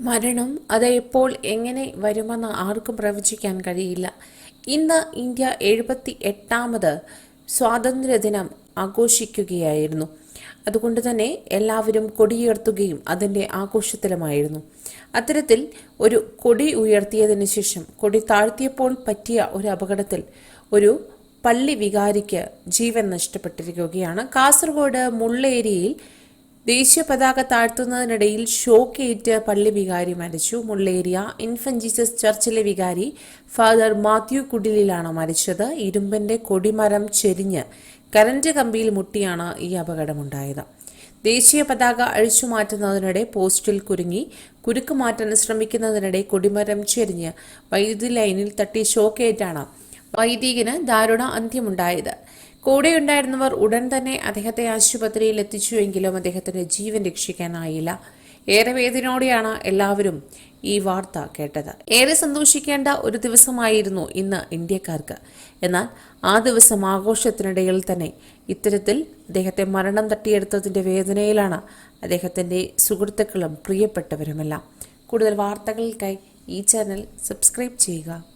മരണം അത് എപ്പോൾ എങ്ങനെ വരുമെന്ന് ആർക്കും പ്രവചിക്കാൻ കഴിയില്ല. ഇന്ന് ഇന്ത്യ എഴുപത്തി എട്ടാമത് സ്വാതന്ത്ര്യദിനം ആഘോഷിക്കുകയായിരുന്നു. അതുകൊണ്ട് തന്നെ എല്ലാവരും കൊടിയുയർത്തുകയും അതിന്റെ ആഘോഷത്തിലുമായിരുന്നു. അത്തരത്തിൽ ഒരു കൊടി ഉയർത്തിയതിന് ശേഷം കൊടി താഴ്ത്തിയപ്പോൾ പറ്റിയ ഒരു അപകടത്തിൽ ഒരു പള്ളി വികാരിക്ക് ജീവൻ നഷ്ടപ്പെട്ടിരിക്കുകയാണ്. കാസർഗോഡ് മുള്ളേരിയിൽ ദേശീയ പതാക താഴ്ത്തുന്നതിനിടയിൽ ഷോക്കേറ്റ് പള്ളി വികാരി മരിച്ചു. മുള്ളേരിയ ഇൻഫന്റ് ജീസസ് ചർച്ചിലെ വികാരി ഫാദർ മാത്യു കുടിലിലാണ് മരിച്ചത്. ഇരുമ്പന്റെ കൊടിമരം ചെരിഞ്ഞ് കരന്റ് കമ്പിയിൽ മുട്ടിയാണ് ഈ അപകടമുണ്ടായത്. ദേശീയ പതാക അഴിച്ചു മാറ്റുന്നതിനിടെ പോസ്റ്റിൽ കുരുങ്ങി കുരുക്ക് മാറ്റാൻ ശ്രമിക്കുന്നതിനിടെ കൊടിമരം ചെരിഞ്ഞ് വൈദ്യുതി ലൈനിൽ തട്ടി ഷോക്കേറ്റാണ് വൈദികന് ദാരുണ അന്ത്യമുണ്ടായത്. കൂടെയുണ്ടായിരുന്നവർ ഉടൻ തന്നെ അദ്ദേഹത്തെ ആശുപത്രിയിൽ എത്തിച്ചുവെങ്കിലും അദ്ദേഹത്തിന് ജീവൻ രക്ഷിക്കാനായില്ല. ഏറെ വേദനയോടെയാണ് എല്ലാവരും ഈ വാർത്ത കേട്ടത്. ഏറെ സന്തോഷിക്കേണ്ട ഒരു ദിവസമായിരുന്നു ഇന്ന് ഇന്ത്യക്കാർക്ക്. എന്നാൽ ആ ദിവസം ആഘോഷത്തിനിടയിൽ തന്നെ ഇത്തരത്തിൽ അദ്ദേഹത്തെ മരണം തട്ടിയെടുത്തതിന്റെ വേദനയിലാണ് അദ്ദേഹത്തിന്റെ സുഹൃത്തുക്കളും പ്രിയപ്പെട്ടവരുമെല്ലാം. കൂടുതൽ വാർത്തകൾക്കായി ഈ ചാനൽ സബ്സ്ക്രൈബ് ചെയ്യുക.